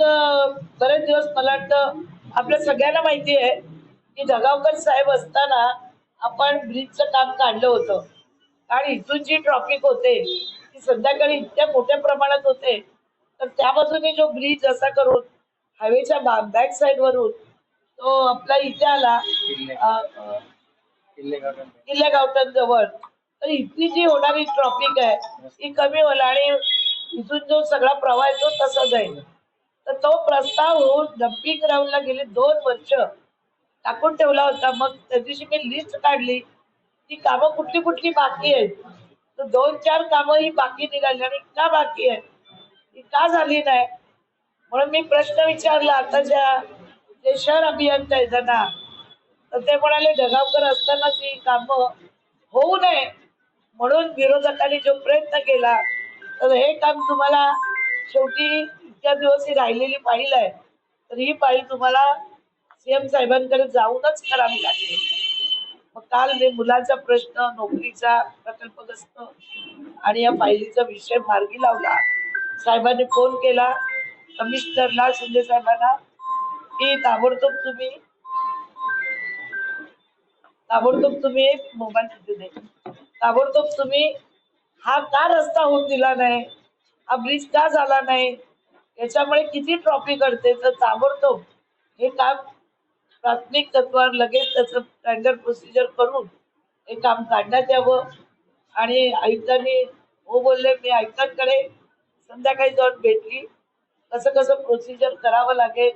बरेच दिवस मला वाटतं आपल्या सगळ्यांना माहिती आहे की ढगावकर साहेब असताना आपण ब्रिजचं काम काढलं होतं. आणि इथून जी ट्रॉफिक होते ती संध्याकाळी इतक्या मोठ्या प्रमाणात होते. तर त्या बाजूने जो ब्रिज असा करून हायवेच्या बॅक साईड वरून तो आपला इथे आला किल्ले. गावठण जवळ. तर इथली जी होणारी ट्रॉफिक आहे ती कमी होईल आणि इथून जो सगळा प्रवाह येतो तसा जाईल तर तो प्रस्ताव होऊन डम्पिंग ग्राउंडला गेले दोन वर्ष. टाकून ठेवला होता. मग त्या दिवशी मी लिस्ट काढली. ती कामं कुठली कुठली बाकी आहेत? तर दोन चार कामं ही बाकी निघाली आणि का बाकी आहे. ती का झाली नाही? म्हणून मी प्रश्न विचारला. आताच्या जे शहर अभियंता आहेत त्यांना तर ते म्हणाले ढगावकर असताना ती कामं होऊ नये. म्हणून विरोधकांनी जो प्रयत्न केला तर हे काम तुम्हाला शेवटी इतक्या दिवस ही राहिलेली पाईल आहे तर ही पाळी तुम्हाला सीएम साहेबांकडे जाऊनच करावी लागते मग काल मी मुलांचा प्रश्न नोकरीचा प्रकल्पग्रस्त आणि या फायलीचा विषय मार्गी लावला. साहेबांनी फोन केला कमिशनरला शिंदे साहेबांना की ताबडतोब तुम्ही ताबडतोब तुम्ही मोबाईल तिथे दे. ताबडतोब तुम्ही हा का रस्ता होऊन दिला नाही? हा ब्रिज का झाला नाही? याच्यामुळे किती ट्रॉफी घडते तर ताबडतोब हे काम प्राथमिक तत्वावर लगेच त्याचं स्टँडर्ड प्रोसिजर करून हे काम काढण्यात यावं. आणि आयुक्तांनी हो बोलले मी आयुक्तांकडे संध्याकाळी जाऊन भेटली. कसं कसं प्रोसिजर करावं लागेल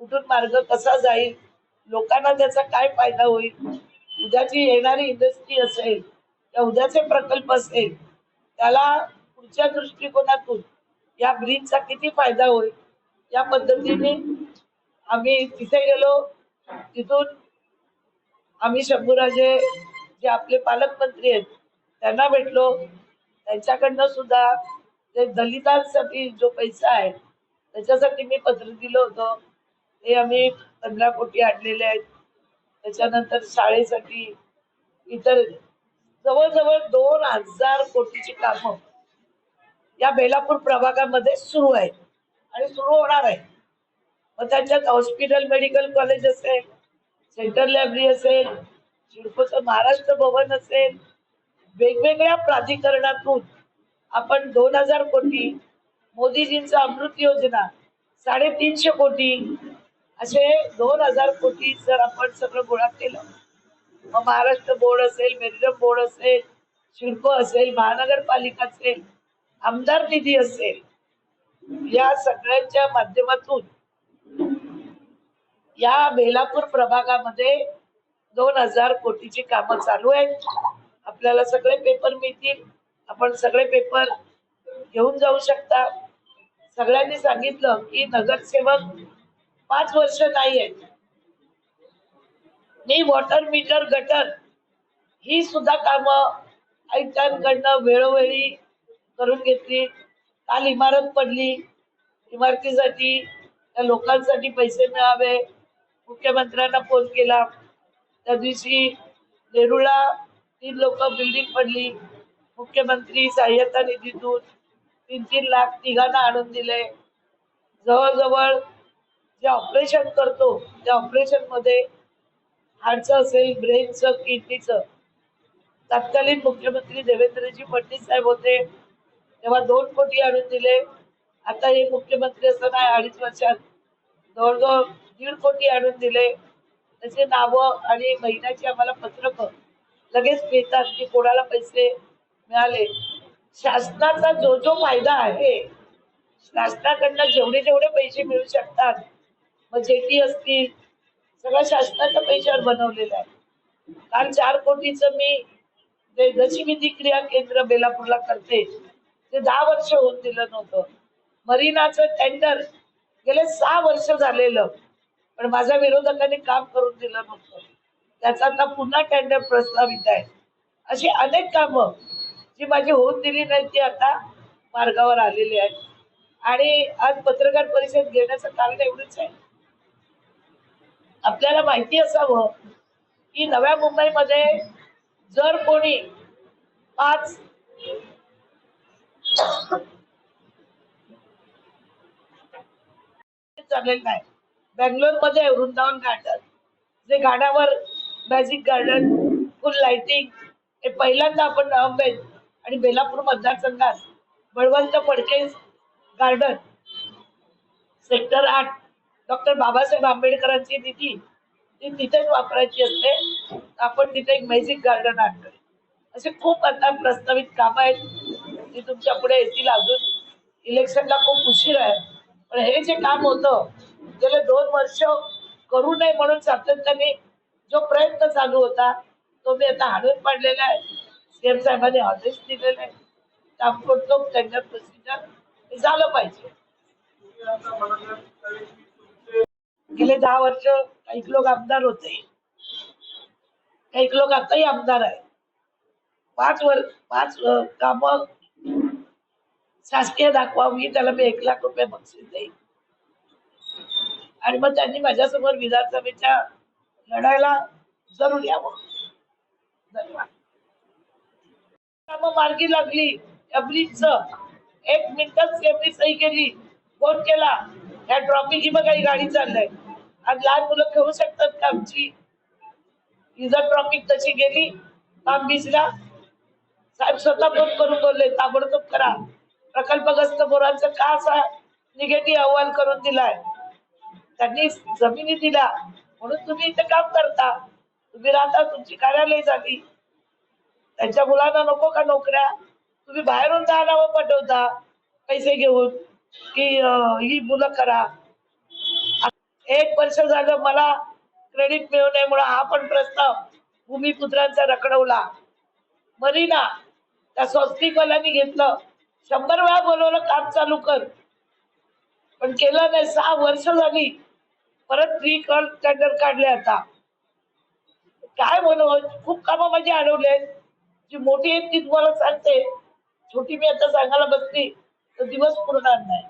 कुठून मार्ग कसा जाईल लोकांना त्याचा काय फायदा होईल उद्याची येणारी इंडस्ट्री असेल त्या उद्याचे प्रकल्प असेल त्याला पुढच्या दृष्टिकोनातून या ब्रिजचा किती फायदा होईल? या पद्धतीने आम्ही तिथे गेलो. तिथून आम्ही शंभूराजे जे आपले पालकमंत्री आहेत त्यांना भेटलो. त्यांच्याकडनं सुद्धा जे दलितांसाठी जो पैसा आहे त्याच्यासाठी मी पत्र दिलं होतं. ते आम्ही पंधरा कोटी आणलेले आहेत. त्याच्यानंतर शाळेसाठी इतर जवळजवळ दोन हजार कोटीची कामं या बेलापूर प्रभागामध्ये सुरू आहेत आणि सुरू होणार आहे. मग त्यांच्यात हॉस्पिटल मेडिकल कॉलेज असेल सेंट्रल लायब्ररी असेल शिल्पचं महाराष्ट्र भवन असेल वेगवेगळ्या प्राधिकरणातून आपण दोन हजार कोटी मोदीजींचा अमृत योजना साडेतीनशे कोटी असे दोन हजार कोटी जर आपण सगळं गोळा केलं. मग महाराष्ट्र बोर्ड असेल मेरिडम बोर्ड असेल शिल्प असेल महानगरपालिका असेल आमदार निधी असेल या सगळ्यांच्या माध्यमातून या बेलापूर प्रभागामध्ये दोन हजार कोटीची कामं चालू आहेत. आपल्याला सगळे पेपर मिळतील. आपण सगळे पेपर घेऊन जाऊ शकता. सगळ्यांनी सांगितलं की नगरसेवक पाच वर्ष नाही आहेत. मी वॉटर मीटर गटर ही सुद्धा कामं आयुक्तांकडनं वेळोवेळी करून घेतली. काल इमारत पडली. इमारतीसाठी त्या लोकांसाठी पैसे मिळावे. मुख्यमंत्र्यांना फोन केला. त्या दिवशी नेरुळला तीन लोक बिल्डिंग पडली. मुख्यमंत्री सहाय्यता निधीतून तीन तीन लाख तिघांना आणून दिले. जवळजवळ जे ऑपरेशन करतो त्या ऑपरेशनमध्ये हार्टचं असेल ब्रेनचं किडनीचं तत्कालीन मुख्यमंत्री देवेंद्रजी फडणवीस साहेब होते. तेव्हा दोन कोटी आणून दिले. आता हे मुख्यमंत्री असताना अडीच वर्षात जवळजवळ दीड कोटी आणून दिले. त्याचे नावं आणि महिन्याची आम्हाला पत्रक लगेच मिळतात की कोणाला पैसे मिळाले. शासनाचा जो जो फायदा आहे शासनाकडनं जेवढे जेवढे पैसे मिळू शकतात मग जेटी असतील सगळं शासनाच्या पैशावर बनवलेलं आहे. काल चार कोटीचं मी जशी मी ती क्रिया केंद्र बेलापूरला करते ते दहा वर्ष होऊन दिलं नव्हतं. मरीनाचं टेंडर गेले सहा वर्ष झालेलं. पण माझ्या विरोधकांनी काम करून दिलं नव्हतं. त्याचा आता पुन्हा टेंडर प्रस्तावित आहे. अशी अनेक कामं जी माझी होऊन दिली नाही ती आता मार्गावर आलेली आहेत. आणि आज पत्रकार परिषद घेण्याचं कारण एवढंच आहे. आपल्याला माहिती असावं की नव्या मुंबईमध्ये जर कोणी पाच चालेल नाही. बँगलोरमध्ये मध्ये वृंदावन गार्डन जे गाण्यावर मॅजिक गार्डन फुल लाइटिंग हे पहिल्यांदा आपण नवंबेत आणि बेलापूर मतदारसंघात बळवंत फडके गार्डन सेक्टर आठ. डॉक्टर बाबासाहेब आंबेडकरांची निधी ती तिथेच वापरायची असते. आपण तिथे एक मॅजिक गार्डन आणतोय. असे खूप आता प्रस्तावित कामं आहेत. ती तुमच्यापुढे येतील अजून. इलेक्शनला खूप उशीर आहे. पण हे जे काम होतं गेले दोन वर्ष करू नये म्हणून सातत्याने जो प्रयत्न चालू होता तो मी आता हाणून पाडलेला आहे. सीएम साहेबांनी आदेश दिलेले आहे ताबडतोब त्यांच्या प्रोसिजर हे झालं पाहिजे. गेले दहा वर्ष काही लोक आमदार होते. काही लोक आताही आमदार आहे पाच वर्ष पाच काम शासकीय दाखवा मी त्याला मी एक लाख रुपये बक्षीस देईन. आणि मग त्यांनी माझ्यासमोर विधानसभेच्या लढायला जरूर यावं. धन्यवाद. मार्गी लागली. या एक मिनिटच सेफी सही केली. फोन केला. या ट्रॉफीची बघा ही गाडी चाललंय. आज लहान मुलं खेळू शकतात का आमची? इजर जर ट्रॉफी तशी गेली काम साहेब स्वतः फोन करून बोलले ताबडतोब करा. प्रकल्पग्रस्त बोरांचं का असा निगेटिव्ह अहवाल करून दिलाय? त्यांनी जमिनी दिला म्हणून तुम्ही इथे काम करता. तुम्ही राहता तुमची कार्यालय झाली त्यांच्या मुलांना नको का नोकऱ्या? तुम्ही बाहेरून दहा नावं पटवता पैसे घेऊन की ही मुलं करा. एक वर्ष झालं मला क्रेडिट मिळू नये म्हणून हा पण प्रस्ताव भूमिपुत्रांचा रखडवला. मरीना त्या स्वस्तिकवाल्यांनी घेतलं. शंभर वेळा बोलवलं काम चालू कर. पण केलं नाही सहा वर्ष झाली. परत फ्री कॉल टेंडर काढले आता. काय बोलव खूप कामं माझी अडवले जी मोठी आहेत ती तुम्हाला सांगते. छोटी मी आता सांगायला बसली तर दिवस पुरणार नाही.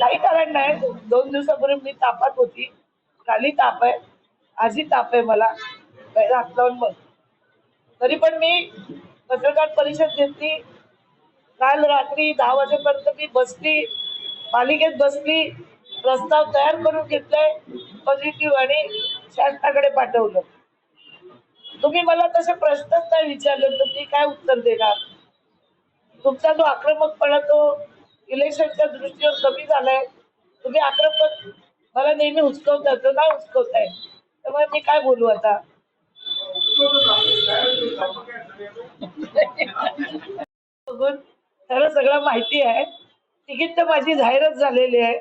काही कारण नाही. दोन दिवसापूर्वी मी तापात होती. खाली ताप आहे. आजही ताप आहे मला. हात लावून बघ. तरी पण मी पत्रकार परिषद घेतली. काल रात्री दहा वाजेपर्यंत मी बसली पालिकेत बसली प्रस्ताव तयार करून घेतलाय पॉझिटिव्ह आणि शासनाकडे पाठवलं. तुम्ही मला तसे प्रश्नच नाही विचारले तर मी काय उत्तर देणार? तुमचा जो आक्रमकपणा तो इलेक्शनच्या दृष्टीवर कमी झालाय. तुम्ही आक्रमक मला नेहमी उचकवता तो नाही उचकवताय त्यामुळे मी काय बोलू आता? त्याला सगळं माहिती आहे. तिकीट तर माझी जाहीरच झालेली आहे.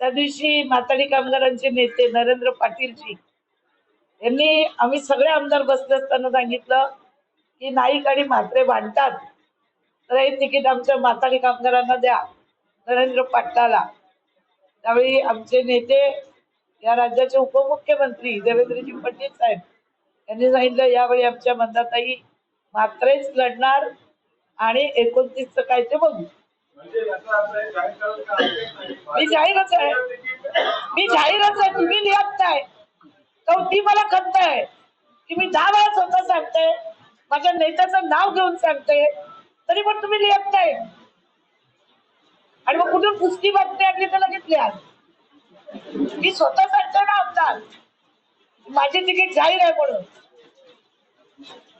त्या दिवशी माताडी कामगारांचे नेते नरेंद्र पाटीलजी यांनी आम्ही सगळे आमदार बसले असताना सांगितलं की नाईक आणि म्हात्रे बांधतात तर हे तिकीट आमच्या माताडी कामगारांना द्या नरेंद्र पाटलाला. त्यावेळी आमचे नेते या राज्याचे उपमुख्यमंत्री देवेंद्रजी फडणवीस साहेब यांनी सांगितलं यावेळी आमच्या मंदाताई म्हात्रेच लढणार आणि एकोणतीसचं काय ते बघू. मी जाहीरच आहे. मी जाहीरच आहे. तुम्ही लिहत नाही तर ती मला खंत आहे. की मी दहा वेळा स्वतः सांगते माझ्या नेत्याचं नाव घेऊन सांगते तरी पण तुम्ही लिहत नाही आणि मग कुठून पुस्ती बातमी आणली तर लगेच लिहा मी स्वतः सांगतो ना आमदार. माझी तिकीट जाहीर आहे म्हणून.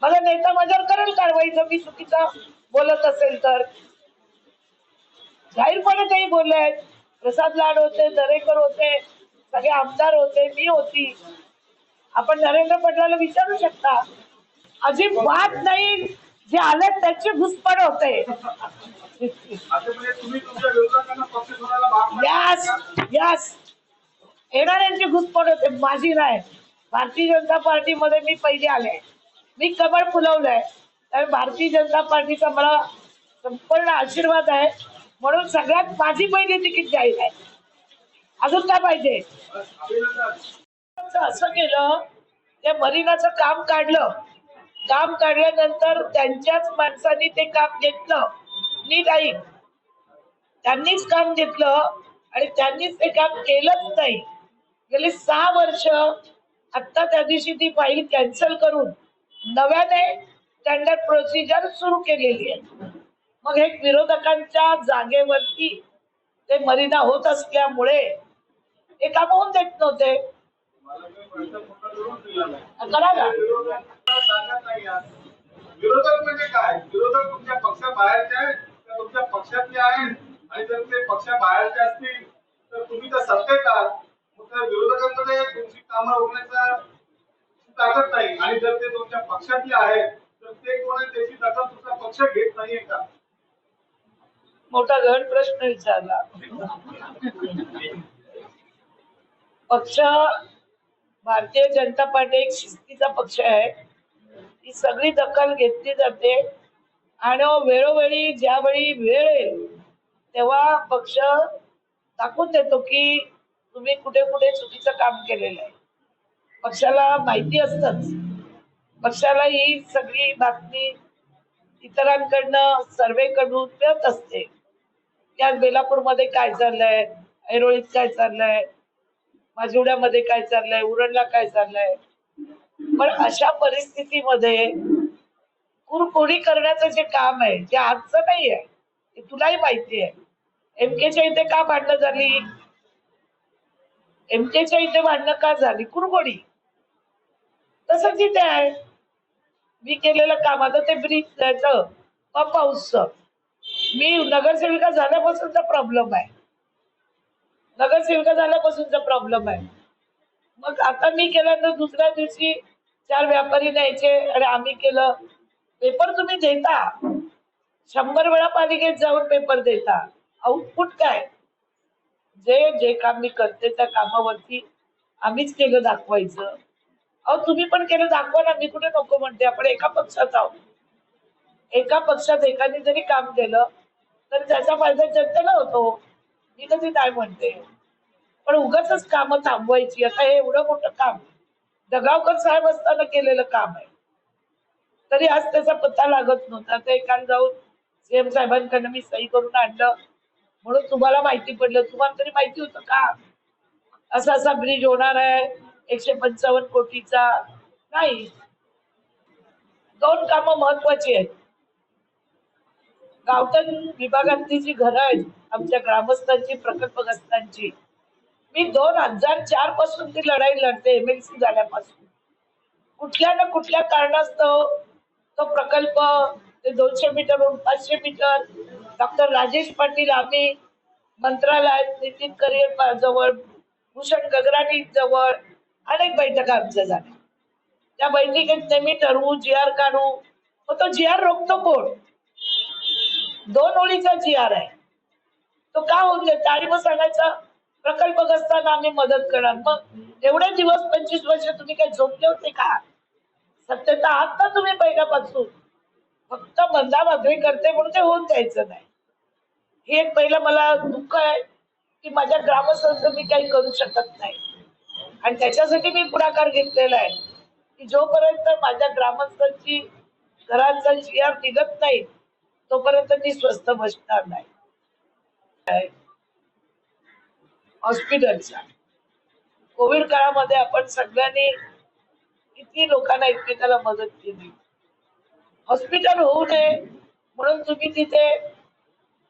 मला नेता माझ्यावर करेल कारवाई जर मी चुकीचं बोलत असेल तर. जाहीरपणे तेही बोलले आहेत. प्रसाद लाड होते दरेकर होते सगळे आमदार होते मी होती. आपण नरेंद्र पटलाला विचारू शकता. अजिबात नाही जे आले त्याची घुसपड होते. यस यस येणाऱ्यांची घुसपड होते माझी नाही. भारतीय जनता पार्टीमध्ये मी पहिले आले मी कमळ फुलवलंय तर भारतीय जनता पार्टीचा मला संपूर्ण आशीर्वाद आहे. म्हणून सगळ्यात माझी पहिली तिकीट जाहीर आहे. अजून काय पाहिजे? असं केलं त्या मरीनाचं काम काढलं. काम काढल्यानंतर त्यांच्याच माणसांनी ते काम घेतलं. नीट आई त्यांनीच काम घेतलं आणि त्यांनीच ते काम केलंच नाही. गेली सहा वर्ष आता त्या दिवशी ती फाईल कॅन्सल करून नव्याने टेंडर प्रोसिजर सुरू केलेली आहे. मग हे विरोधकांच्या जागेवरती ते मरिना होत असल्यामुळे हे काम होऊन देत नव्हते. करा ना. विरोधक म्हणजे काय? विरोधक तुमच्या पक्षाबाहेरचे आहेत तुमच्या पक्षातले आहेत आणि जर ते पक्षाबाहेरचे असतील तर तुम्ही तर सत्तेत आहात. विरोधकांमध्ये तुमची कामं होण्याचा ताकद नाही. आणि जर ते तुमच्या पक्षातले आहेत तर ते कोण त्याची दखल तुमचा पक्ष घेत नाहीये का? मोठा गहन प्रश्न विचारला. पक्ष भारतीय जनता पार्टी एक शिस्तीचा पक्ष आहे. ती सगळी दखल घेतली जाते. आणि हो, वेळोवेळी ज्यावेळी वेळ येईल तेव्हा पक्ष दाखवून देतो की तुम्ही कुठे कुठे चुकीचं काम केलेलं आहे. पक्षाला माहिती असतच. पक्षाला ही सगळी बातमी इतरांकडनं सर्वे कडून मिळत असते. त्यात बेलापूरमध्ये काय चाललंय? ऐरोळीत काय चाललंय? माजिवड्यामध्ये काय चाललंय? उरणला काय चाललंय? पण अशा परिस्थितीमध्ये कुरकुरी करण्याचं जे काम आहे ते आजचं नाही आहे ते तुलाही माहिती आहे. एमकेच्या इथे का भांडणं झाली? एमकेच्या इथे भांडणं का झाली? कुरगोडी तसंच इथे आहे. मी केलेलं काम. आता ते ब्रिज द्यायचं पंप हाऊसचं. मी नगरसेविका झाल्यापासूनचा प्रॉब्लेम आहे. नगरसेविका झाल्यापासूनचा प्रॉब्लेम आहे. मग आता मी केल्यानंतर दुसऱ्या दिवशी चार व्यापारी न्यायचे आणि आम्ही केलं. पेपर तुम्ही देता. शंभर वेळा पालिकेत जाऊन पेपर देता. आउटपुट काय? जे जे काम मी करते त्या कामावरती आम्हीच केलं दाखवायचं. अहो तुम्ही पण केलं दाखवा ना मी कुठे नको म्हणते आपण एका पक्षात आहोत. एका पक्षात एकाने जरी काम केलं तर त्याचा फायदा जनतेला होतो. मी कधी काय म्हणते? पण उगाच कामं थांबवायची आता हे एवढं मोठं काम. दगावकर साहेब असताना केलेलं काम आहे. तरी आज त्याचा पत्ता लागत नव्हता. ते काल जाऊन सीएम साहेबांकडनं मी सही करून आणलं. म्हणून तुम्हाला माहिती पडलं. तुम्हाला तरी माहिती होतं का? असा असा ब्रिज होणार आहे. एकशे पंचावन्न कोटीचा. नाही. दोन कामं महत्वाची आहेत. गावतन विभागातली जी घरं आहेत आमच्या ग्रामस्थांची प्रकल्पग्रस्तांची. मी दोन हजार चारपासून ती लढाई लढते एमएलसी झाल्यापासून. कुठल्या ना कुठल्या कारणास्तव तो प्रकल्प ते दोनशे मीटर पाचशे मीटर डॉक्टर राजेश पाटील आम्ही मंत्रालयात नितीन करियर जवळ भूषण गगराणी जवळ अनेक बैठका आमच्या झाल्या. त्या बैठकीत नेहमी ठरवू जी आर काढू. मग तो जी आर रोखतो कोण? दोन ओळीचा जी आर आहे. तो का होत देत आणि मग सांगायचा प्रकल्पग्रस्तांना आम्ही मदत करणार. मग एवढे दिवस पंचवीस वर्ष तुम्ही काय झोपले होते का? सत्यता आहात ना तुम्ही पहिल्यापासून. फक्त मंदा माधवी करते म्हणून ते होऊन द्यायचं नाही. हे एक पहिलं मला दुःख आहे की माझ्या ग्रामस्थांचं मी काही करू शकत नाही. आणि त्याच्यासाठी मी पुढाकार घेतलेला आहे. की जोपर्यंत माझ्या ग्रामस्थांची घरांचा शियार निघत नाही तोपर्यंत मी स्वस्त बसणार नाही. हॉस्पिटलचा. कोविड काळामध्ये आपण सगळ्यांनी किती लोकांना एकमेकाला मदत केली. हॉस्पिटल होऊ नये म्हणून तुम्ही तिथे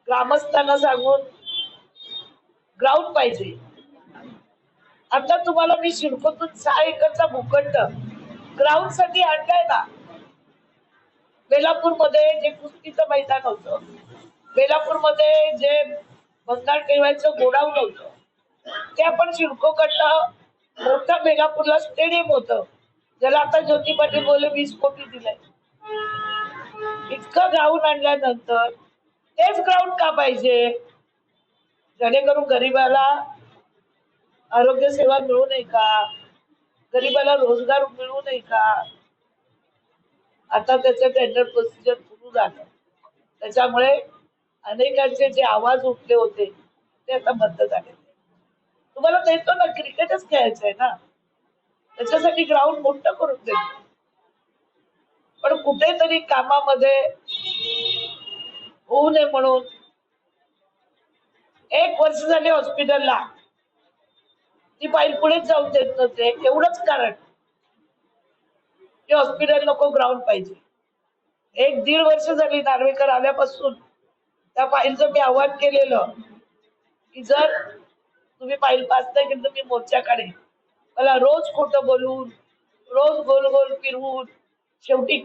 ग्रामस्थांना सांगून ग्राउंड पाहिजे. आता तुम्हाला मी शिडकोतून सहा एकरचा भूखंड ग्राउंडसाठी आणलाय ना बेलापूरमध्ये जे कुस्तीचं मैदान होत बेलापूरमध्ये जे बंगाल ठेवायचं गोडाऊन होत ते आपण शिडकोकडनं मोठं बेलापूरला स्टेडियम होतं. ज्याला आता ज्योती पाटील बोलले वीस कोटी दिलंय. इतकं ग्राउंड आणल्यानंतर तेच ग्राउंड का पाहिजे? जेणेकरून गरिबाला आरोग्य सेवा मिळू नये का? गरिबाला रोजगार मिळू नये का? आता त्याचं टेंडर प्रोसिजर सुरू झालं. त्याच्यामुळे अनेकांचे जे आवाज उठले होते ते आता बंद झाले. तुम्हाला देतो ना क्रिकेटच खेळायचंय ना? त्याच्यासाठी ग्राउंड मोठं करून देतो. पण कुठेतरी कामामध्ये होऊ नये म्हणून. एक वर्ष झाली हॉस्पिटलला ती बाईल पुढेच जाऊन देत नव्हते. एवढंच कारण. ते हॉस्पिटल नको ग्राउंड पाहिजे. एक दीड वर्ष झाली नार्वेकर आल्यापासून त्या फाईलचं मी आव्हान केलेलं की जर तुम्ही फाईल पास नाही केली तर मी मोर्चा काढेन मला रोज खोटं बोलून रोज गोल गोल फिरवून शेवटी